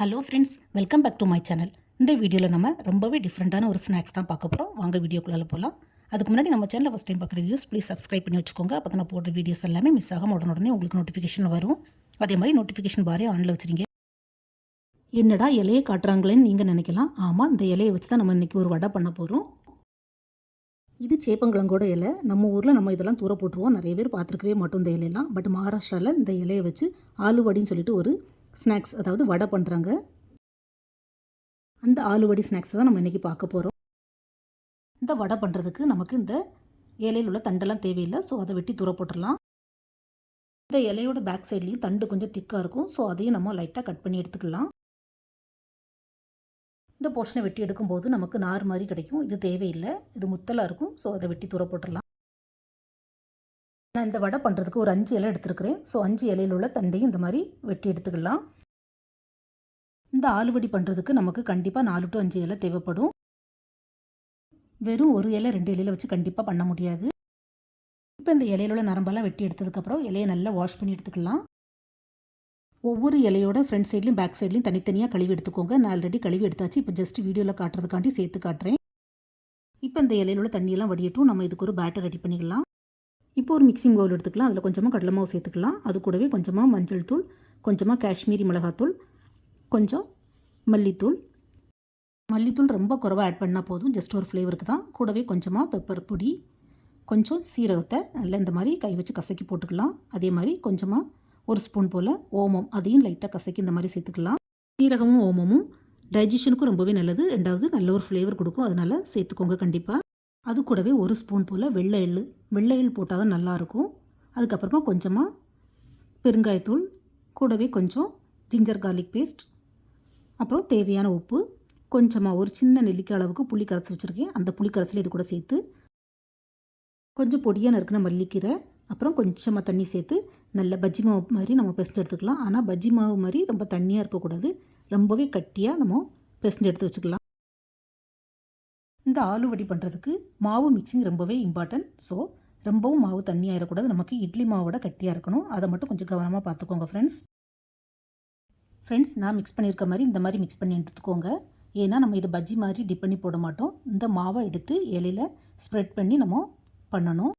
Hello friends welcome back to my channel இந்த வீடியோவில் நம்ம ரொம்பவே டிஃப்ரெண்ட்டான ஒரு ஸ்நாக்ஸ் தான் பார்க்க போகிறோம் வாங்க வீடியோக்குள்ளே போகலாம் அதுக்கு முன்னாடி நம்ம சேனலில் ஃபஸ்ட் டைம் பார்க்குற வியூஸ் ப்ளீஸ் சப்ஸ்கிரைப் பண்ணி வச்சுக்கோங்க. அப்போ தான் நான் போடுற வீடியோஸ் எல்லாமே மிஸ் ஆகாம உடனே உங்களுக்கு நோட்டிஃபிகேஷன் வரும். அதே மாதிரி நோட்டிஃபிகேஷன் பாரே ஆனில் வச்சுருங்க. என்னடா இலையை காட்டுறாங்களேன்னு நீங்கள் நினைக்கலாம். ஆமாம் இந்த இலையை வச்சு தான் நம்ம இன்றைக்கி ஒரு வடை பண்ண போகிறோம் இது சேப்பங்கிழங்கோட இலை. நம்ம ஊரில் நம்ம இதெல்லாம் தூர போட்டுருவோம். நிறைய பேர் பார்த்துருக்கவே மாட்டோம் இந்த இலையெல்லாம். பட் மகாராஷ்டிராவில் இந்த இலையை வச்சு ஆலுவடின்னு சொல்லிட்டு ஒரு ஸ்நாக்ஸ் அதாவது வடை பண்ணுறாங்க அந்த ஆலுவடி ஸ்நாக்ஸை தான் நம்ம இன்றைக்கி பார்க்க போகிறோம் இந்த வடை பண்ணுறதுக்கு நமக்கு இந்த இலையில் உள்ள தண்டெல்லாம் தேவையில்லை. ஸோ அதை வெட்டி தூர போட்டுடலாம். இந்த இலையோட பேக் சைட்லேயும் தண்டு கொஞ்சம் திக்காக இருக்கும். ஸோ அதையும் நம்ம லைட்டாக கட் பண்ணி எடுத்துக்கலாம். இந்த போர்ஷனை வெட்டி எடுக்கும்போது நமக்கு நார் மாதிரி கிடைக்கும். இது தேவையில்லை. இது முத்தலாக இருக்கும். ஸோ அதை வெட்டி தூர போட்டுடலாம். நான் இந்த வடை பண்ணுறதுக்கு ஒரு அஞ்சு இலை எடுத்துருக்கிறேன். ஸோ அஞ்சு இலையில் உள்ள தண்டையும் இந்த மாதிரி வெட்டி எடுத்துக்கலாம். இந்த ஆலுவடி பண்ணுறதுக்கு நமக்கு கண்டிப்பாக நாலு டு அஞ்சு இலை தேவைப்படும். வெறும் ஒரு இலை ரெண்டு இலையில் வச்சு கண்டிப்பாக பண்ண முடியாது. இப்போ இந்த இலையில உள்ள நரம்பெல்லாம் வெட்டி எடுத்ததுக்கப்புறம் இலையை நல்லா வாஷ் பண்ணி எடுத்துக்கலாம். ஒவ்வொரு இலையோட ஃப்ரண்ட் சைட்லையும் பேக் சைட்லையும் தனித்தனியாக கழுவி எடுத்துக்கோங்க. நான் ஆல்ரெடி கழுவி எடுத்தாச்சு. இப்போ ஜஸ்ட் வீடியோவில் காட்டுறதுக்காண்டி சேர்த்து காட்டுறேன். இப்போ இந்த இலையில உள்ள தண்ணியெல்லாம் வடியட்டும். நம்ம இதுக்கு ஒரு பேட்டர் ரெடி பண்ணிக்கலாம். இப்போ ஒரு மிக்சிங் பவுல் எடுத்துக்கலாம். அதில் கொஞ்சமாக கடலை மாவு சேர்த்துக்கலாம். அது கூடவே கொஞ்சமாக மஞ்சள் தூள் கொஞ்சமாக காஷ்மீரி மிளகாத்தூள் கொஞ்சம் மல்லித்தூள். மல்லித்தூள் ரொம்ப குறவாக ஆட் பண்ணால் போதும். ஜஸ்ட் ஒரு ஃப்ளேவருக்கு தான். கூடவே கொஞ்சமாக பெப்பர் பொடி கொஞ்சம் சீரகத்தை நல்லா இந்த மாதிரி கை வச்சு கசக்கி போட்டுக்கலாம். அதே மாதிரி கொஞ்சமாக ஒரு ஸ்பூன் போல் ஓமம் அதையும் லைட்டாக கசக்கி இந்த மாதிரி சேர்த்துக்கலாம். சீரகமும் ஓமமும் டைஜஷனுக்கும் ரொம்பவே நல்லது. ரெண்டாவது நல்ல ஒரு ஃப்ளேவர் கொடுக்கும். அதனால் சேர்த்துக்கோங்க கண்டிப்பாக அது கூடவே ஒரு ஸ்பூன் போல் வெள்ளை எள் வெள்ளை எள் போட்டால் தான் நல்லாயிருக்கும். அதுக்கப்புறமா கொஞ்சமாக பெருங்காயத்தூள் கூடவே கொஞ்சம் ஜிஞ்சர் கார்லிக் பேஸ்ட் அப்புறம் தேவையான உப்பு. கொஞ்சமாக ஒரு சின்ன நெல்லிக்காய் அளவுக்கு புளி கரைச்சி வச்சுருக்கேன். அந்த புளி கரைசல் இது கூட சேர்த்து கொஞ்சம் பொடியாக நறுக்கின மல்லிக்கீரை அப்புறம் கொஞ்சமாக தண்ணி சேர்த்து நல்ல பஜ்ஜி மாவு மாதிரி நம்ம பெசஞ்சு எடுத்துக்கலாம். ஆனால் பஜ்ஜி மாவு மாதிரி ரொம்ப தண்ணியாக இருக்கக்கூடாது. ரொம்பவே கட்டியாக நம்ம பெசஞ்சு எடுத்து வச்சுக்கலாம். இந்த ஆலுவடி பண்ணுறதுக்கு மாவு மிக்சிங் ரொம்பவே இம்பார்ட்டன்ட் ஸோ ரொம்பவும் மாவு தண்ணியாக இருக்கக்கூடாது நமக்கு இட்லி மாவோட கட்டியாக இருக்கணும். அதை மட்டும் கொஞ்சம் கவனமாக பார்த்துக்கோங்க ஃப்ரெண்ட்ஸ் ஃப்ரெண்ட்ஸ் நான் மிக்ஸ் பண்ணியிருக்க மாதிரி இந்த மாதிரி மிக்ஸ் பண்ணி எடுத்துக்கோங்க. ஏன்னா நம்ம இது பஜ்ஜி மாதிரி டிப் பண்ணி போட மாட்டோம். இந்த மாவை எடுத்து இலையில் ஸ்ப்ரெட் பண்ணி நம்ம பண்ணணும்.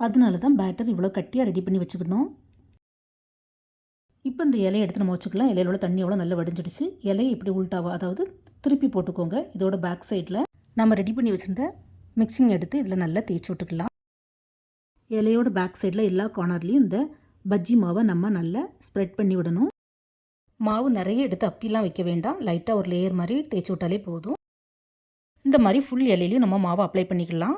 அதனால தான் பேட்டர் இவ்வளோ கட்டியாக ரெடி பண்ணி வச்சுக்கணும். இப்போ இந்த இலையை எடுத்து நம்ம வச்சுக்கலாம். இலையில உள்ள தண்ணி எவ்வளோ நல்லா வடிஞ்சிடுச்சு. இலையை இப்படி உள்டாவா அதாவது திருப்பி போட்டுக்கோங்க. இதோட பேக் சைடில் நம்ம ரெடி பண்ணி வச்சுருந்த மிக்சிங் எடுத்து இதில் நல்லா தேய்ச்சி விட்டுக்கலாம். இலையோட பேக் சைடில் எல்லா கார்னர்லேயும் இந்த பஜ்ஜி மாவை நம்ம நல்லா ஸ்ப்ரெட் பண்ணி விடணும். மாவு நிறைய எடுத்து அப்பிலாம் வைக்க வேண்டாம். லைட்டாக ஒரு லேயர் மாதிரி தேய்ச்சி விட்டாலே போதும். இந்த மாதிரி ஃபுல் இலையிலையும் நம்ம மாவை அப்ளை பண்ணிக்கலாம்.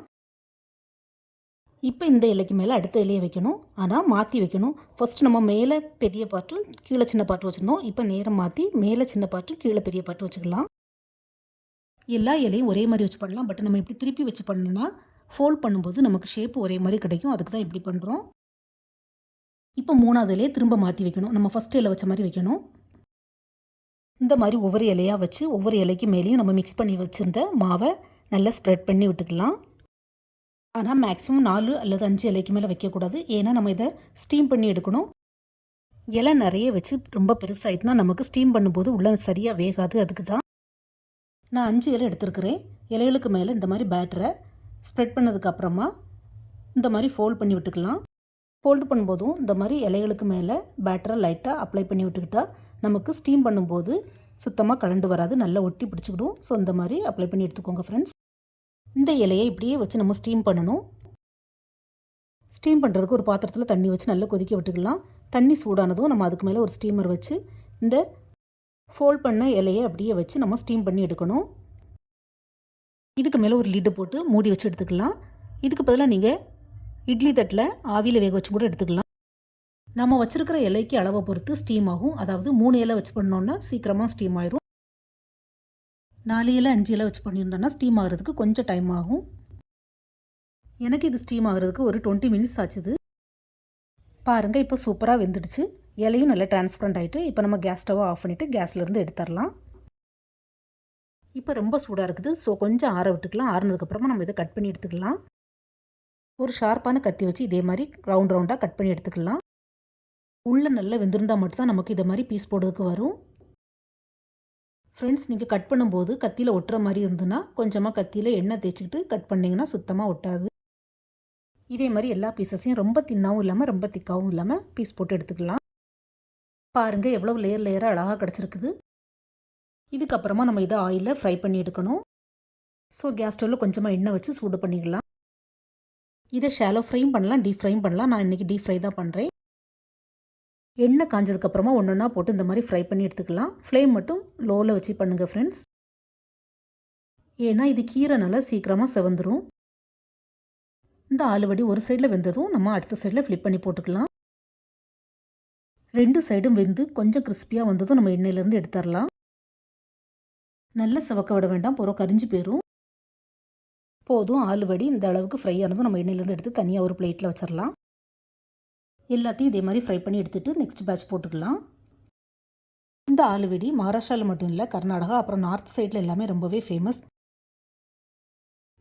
இப்போ இந்த இலைக்கு மேலே அடுத்த இலையை வைக்கணும். ஆனால் மாற்றி வைக்கணும். ஃபஸ்ட்டு நம்ம மேலே பெரிய பாட்டும் கீழே சின்ன பாட்டு வச்சுருந்தோம். இப்போ நேரம் மாற்றி மேலே சின்ன பாட்டும் கீழே பெரிய பாட்டு வச்சுக்கலாம். எல்லா இலையும் ஒரே மாதிரி வச்சு பண்ணலாம். பட் நம்ம இப்படி திருப்பி வச்சு பண்ணணும்னா ஃபோல்ட் பண்ணும்போது நமக்கு ஷேப் ஒரே மாதிரி கிடைக்கும். அதுக்கு தான் இப்படி பண்ணுறோம் இப்போ மூணாவது இலையை திரும்ப மாற்றி வைக்கணும். நம்ம ஃபஸ்ட் இலை வச்ச மாதிரி வைக்கணும். இந்த மாதிரி ஒவ்வொரு இலையாக வச்சு ஒவ்வொரு இலைக்கு மேலேயும் நம்ம மிக்ஸ் பண்ணி வச்சுருந்த மாவை நல்லா ஸ்ப்ரெட் பண்ணி விட்டுக்கலாம். ஆனால் மேக்ஸிமம் நாலு அல்லது அஞ்சு இலைக்கு மேலே வைக்கக்கூடாது. ஏன்னா நம்ம இதை ஸ்டீம் பண்ணி எடுக்கணும். இலை நிறைய வச்சு ரொம்ப பெருசாகிட்டுனா நமக்கு ஸ்டீம் பண்ணும்போது உள்ள சரியாக வேகாது. அதுக்கு தான் நான் அஞ்சு இலை எடுத்துருக்கிறேன். இலைகளுக்கு மேலே இந்த மாதிரி பேட்டரை ஸ்ப்ரெட் பண்ணதுக்கு அப்புறமா இந்த மாதிரி ஃபோல்ட் பண்ணி விட்டுக்கலாம். ஃபோல்டு பண்ணும்போதும் இந்த மாதிரி இலைகளுக்கு மேலே பேட்டரை லைட்டாக அப்ளை பண்ணி விட்டுக்கிட்டா நமக்கு ஸ்டீம் பண்ணும்போது சுத்தமாக கலண்டு வராது நல்லா ஒட்டி பிடிச்சிக்கிடும். ஸோ இந்த மாதிரி அப்ளை பண்ணி எடுத்துக்கோங்க ஃப்ரெண்ட்ஸ் இந்த இலையை இப்படியே வச்சு நம்ம ஸ்டீம் பண்ணணும். ஸ்டீம் பண்ணுறதுக்கு ஒரு பாத்திரத்தில் தண்ணி வச்சு நல்லா கொதிக்க விட்டுக்கலாம். தண்ணி சூடானதும் நம்ம அதுக்கு மேலே ஒரு ஸ்டீமர் வச்சு இந்த ஃபோல்ட் பண்ண இலையை அப்படியே வச்சு நம்ம ஸ்டீம் பண்ணி எடுக்கணும். இதுக்கு மேலே ஒரு லிட்டு போட்டு மூடி வச்சு எடுத்துக்கலாம். இதுக்கு பதிலாக நீங்கள் இட்லி தட்டில் ஆவியில் வேக வச்சு கூட எடுத்துக்கலாம். நம்ம வச்சுருக்கிற இலைக்கு அளவை பொறுத்து ஸ்டீம் ஆகும். அதாவது மூணு இலை வச்சு பண்ணோன்னா சீக்கிரமாக ஸ்டீம் ஆயிரும். நாலு இலை அஞ்சு இலை வச்சு பண்ணியிருந்தோன்னா ஸ்டீம் ஆகிறதுக்கு கொஞ்சம் டைம் ஆகும். எனக்கு இது ஸ்டீம் ஆகிறதுக்கு ஒரு டுவெண்ட்டி மினிட்ஸ் ஆச்சுது. பாருங்கள் இப்போ சூப்பராக வெந்துடுச்சு. இலையும் நல்லா டிரான்ஸ்பரண்ட் ஆகிட்டு இப்போ நம்ம கேஸ் ஸ்டவ்வை ஆஃப் பண்ணிவிட்டு கேஸ்லேருந்து எடுத்துடலாம். இப்போ ரொம்ப சூடாக இருக்குது. ஸோ கொஞ்சம் ஆற விட்டுக்கலாம். ஆறுனதுக்கப்புறமா நம்ம இதை கட் பண்ணி எடுத்துக்கலாம். ஒரு ஷார்ப்பான கத்தி வச்சு இதே மாதிரி ரவுண்ட் ரவுண்டாக கட் பண்ணி எடுத்துக்கலாம். உள்ளே நல்லா வெந்திருந்தால் மட்டும்தான் நமக்கு இதை மாதிரி பீஸ் போடுறதுக்கு வரும். ஃப்ரெண்ட்ஸ் நீங்கள் கட் பண்ணும்போது கத்தியில் ஒட்டுற மாதிரி இருந்ததுன்னா கொஞ்சமாக கத்தியில் எண்ணெய் தேய்ச்சிக்கிட்டு கட் பண்ணிங்கன்னா சுத்தமாக ஒட்டாது. இதே மாதிரி எல்லா பீசஸையும் ரொம்ப தின்னாவும் இல்லாமல் ரொம்ப திக்காவும் இல்லாமல் பீஸ் போட்டு எடுத்துக்கலாம். பாருங்கள் எவ்வளோ லேயர் லேயராக அழகாக கிடச்சிருக்குது. இதுக்கப்புறமா நம்ம இதை ஆயிலில் ஃப்ரை பண்ணி எடுக்கணும். ஸோ கேஸ் ஸ்டவ்வில் கொஞ்சமாக எண்ணெய் வச்சு சூடு பண்ணிக்கலாம் இதை ஷாலோ ஃப்ரையும் பண்ணலாம் டீப் ஃப்ரையும் பண்ணலாம். நான் இன்றைக்கி டீப் ஃப்ரை தான் பண்ணுறேன் எண்ணெய் காஞ்சதுக்கப்புறமா ஒன்று ஒன்றா போட்டு இந்த மாதிரி ஃப்ரை பண்ணி எடுத்துக்கலாம். ஃப்ளேம் மட்டும் லோவில் வச்சு பண்ணுங்கள் ஃப்ரெண்ட்ஸ் ஏன்னா இது கீரைனால சீக்கிரமாக செவந்துடும் இந்த ஆலுவடி ஒரு சைடில் வெந்ததும் நம்ம அடுத்த சைடில் ஃப்ளிப் பண்ணி போட்டுக்கலாம். ரெண்டு சைடும் வெந்து கொஞ்சம் கிறிஸ்பியாக வந்ததும் நம்ம எண்ணெயிலேருந்து எடுத்துடலாம் நல்ல செவக்க விட வேண்டாம். புறம் கரிஞ்சு போயிடும் போதும். ஆலுவடி இந்த அளவுக்கு ஃப்ரை ஆனதும் நம்ம எண்ணெயிலேருந்து எடுத்து தனியாக ஒரு பிளேட்டில் வச்சிடலாம் எல்லாத்தையும் இதே மாதிரி ஃப்ரை பண்ணி எடுத்துகிட்டு நெக்ஸ்ட் பேட்ச் போட்டுக்கலாம். இந்த ஆலுவடி மகாராஷ்டிராவில் மட்டும் இல்லை கர்நாடகா அப்புறம் நார்த் சைடில் எல்லாமே ரொம்பவே ஃபேமஸ்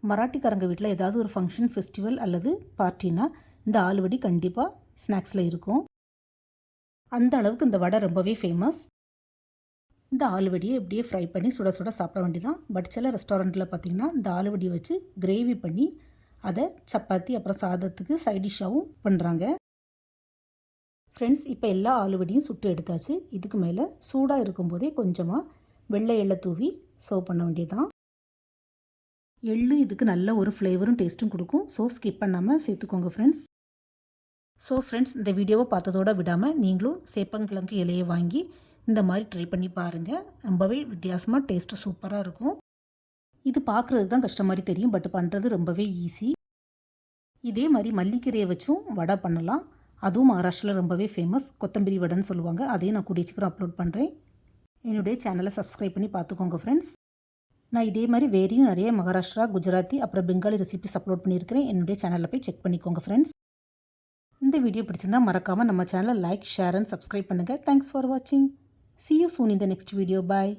மராட்டிக்காரங்க வீட்டில் ஏதாவது ஒரு ஃபங்க்ஷன் ஃபெஸ்டிவல் அல்லது பார்ட்டினா இந்த ஆலுவடி கண்டிப்பாக ஸ்நாக்ஸில் இருக்கும். அந்த அளவுக்கு இந்த வடை ரொம்பவே ஃபேமஸ் இந்த ஆலுவடியை இப்படியே ஃப்ரை பண்ணி சுட சுட சாப்பிட வேண்டியதான் பட் சில ரெஸ்டாரண்ட்டில் பார்த்திங்கன்னா இந்த ஆலுவடியை வச்சு கிரேவி பண்ணி அதை சப்பாத்தி அப்புறம் சாதத்துக்கு சைடிஷ்ஷாகவும் பண்ணுறாங்க ஃப்ரெண்ட்ஸ் இப்போ எல்லா ஆலுவடியும் சுட்டு எடுத்தாச்சு. இதுக்கு மேலே சூடாக இருக்கும்போதே கொஞ்சமாக வெள்ளை எள்ளை தூவி சர்வ் பண்ண வேண்டியதான் எள்ளு இதுக்கு நல்ல ஒரு ஃப்ளேவரும் டேஸ்ட்டும் கொடுக்கும். ஸோ ஸ்கிப் பண்ணாமல் சேர்த்துக்கோங்க ஃப்ரெண்ட்ஸ் ஸோ ஃப்ரெண்ட்ஸ் இந்த வீடியோவை பார்த்ததோடு விடாமல் நீங்களும் சேப்பங்கிழங்கு இலையை வாங்கி இந்த மாதிரி ட்ரை பண்ணி பாருங்கள் ரொம்பவே வித்தியாசமாக டேஸ்ட்டு சூப்பராக இருக்கும். இது பார்க்குறது தான் கஷ்டம் மாதிரி தெரியும் பட் பண்ணுறது ரொம்பவே ஈஸி இதே மாதிரி மல்லிக்கீரையை வச்சும் வடை பண்ணலாம். அதுவும் மகாராஷ்டிராவில் ரொம்பவே ஃபேமஸ் கொத்தம்பரி வடைன்னு சொல்லுவாங்க. அதையும் நான் கூடிய சீக்கிரம் அப்லோட் பண்ணுறேன் என்னுடைய சேனலை சப்ஸ்கிரைப் பண்ணி பார்த்துக்கோங்க ஃப்ரெண்ட்ஸ் நான் இதே மாதிரி வேறையும் நிறைய மகாராஷ்டிரா குஜராத்தி அப்புறம் பெங்காலி ரெசிபிஸ் அப்லோட் பண்ணியிருக்கிறேன். என்னுடைய சேனலில் போய் செக் பண்ணிக்கோங்க ஃப்ரெண்ட்ஸ் இந்த வீடியோ பிடிச்சிருந்தா மறக்காமல் நம்ம சேனலை லைக் ஷேர் அண்ட் சப்ஸ்கிரைப் பண்ணுங்கள் தேங்க்ஸ் ஃபார் வாட்சிங் சி யூ சூன் இந்த நெக்ஸ்ட் வீடியோ பாய்